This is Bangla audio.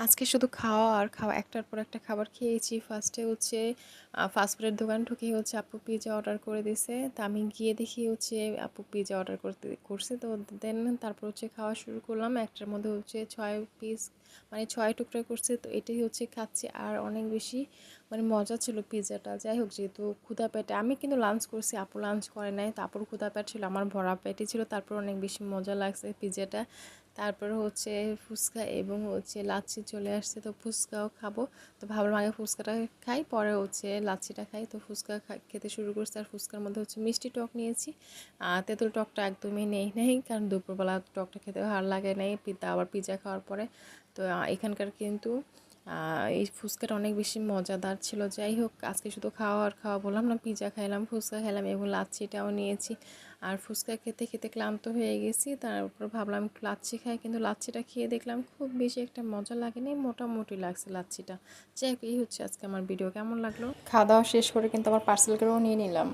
আজকে শুধু খাওয়া আর খাওয়া, একটার পর একটা খাবার খেয়েছি। ফার্স্টে হচ্ছে ফাস্টফুডের দোকান ঢুকে হচ্ছে আপু পিজা অর্ডার করে দিছে। তা আমি গিয়ে দেখি হচ্ছে, আপু পিজা অর্ডার করতে, করছে। তো দেন তারপর হচ্ছে খাওয়া শুরু করলাম। একটার মধ্যে হচ্ছে ছয় পিস মানে ছয় টুকরা করছে। তো এটাই হচ্ছে খাচ্ছি। আর অনেক বেশি মানে মজা ছিল পিজাটা যাই হোক, যেহেতু ক্ষুধা পেটে, আমি কিন্তু লাঞ্চ করছি, আপু লাঞ্চ করে নাই। তো আপুর ক্ষুধা পেট ছিল, আমার ভরা পেটে ছিল। তারপর অনেক বেশি মজা লাগছে পিজাটা তারপর হচ্ছে ফুচকা এবং হচ্ছে লাচ্ছি চলে আসছে, তো ফুচকাও খাব। তো ভাবলাম আগে ফুচকাটা খাই, পরে হচ্ছে লাচ্ছিটা খাই। তো ফুচকা খেতে শুরু করছে আর ফুচকার মধ্যে হচ্ছে মিষ্টি টক নিয়েছি। আর তেঁতুল টকটা একদমই নেই নেই, কারণ দুপুরবেলা টকটা খেতে ভালো লাগে নাই। পিতা আবার পিজা খাওয়ার পরে। তো এখানকার কিন্তু এই ফুচকাটা অনেক বেশি মজাদার ছিল। যাই হোক, আজকে শুধু খাওয়া আর খাওয়া বললাম না পিজা খাইলাম, ফুচকা খাইলাম এবং লাচ্ছিটাও নিয়েছি। আর ফুচকা খেতে খেতে ক্লান্ত হয়ে গেছি তারপর ভাবলাম লাচ্ছি খাই, কিন্তু লাচ্ছিটা খেয়ে দেখলাম খুব বেশি একটা মজা লাগেনি, মোটামুটি লাগছে লাচ্ছিটা। যাই হোক, এই হচ্ছে আজকে আমার ভিডিও কেমন লাগল? খাওয়া দাওয়া শেষ করে কিন্তু আবার পার্সেল করেও নিয়ে নিলাম।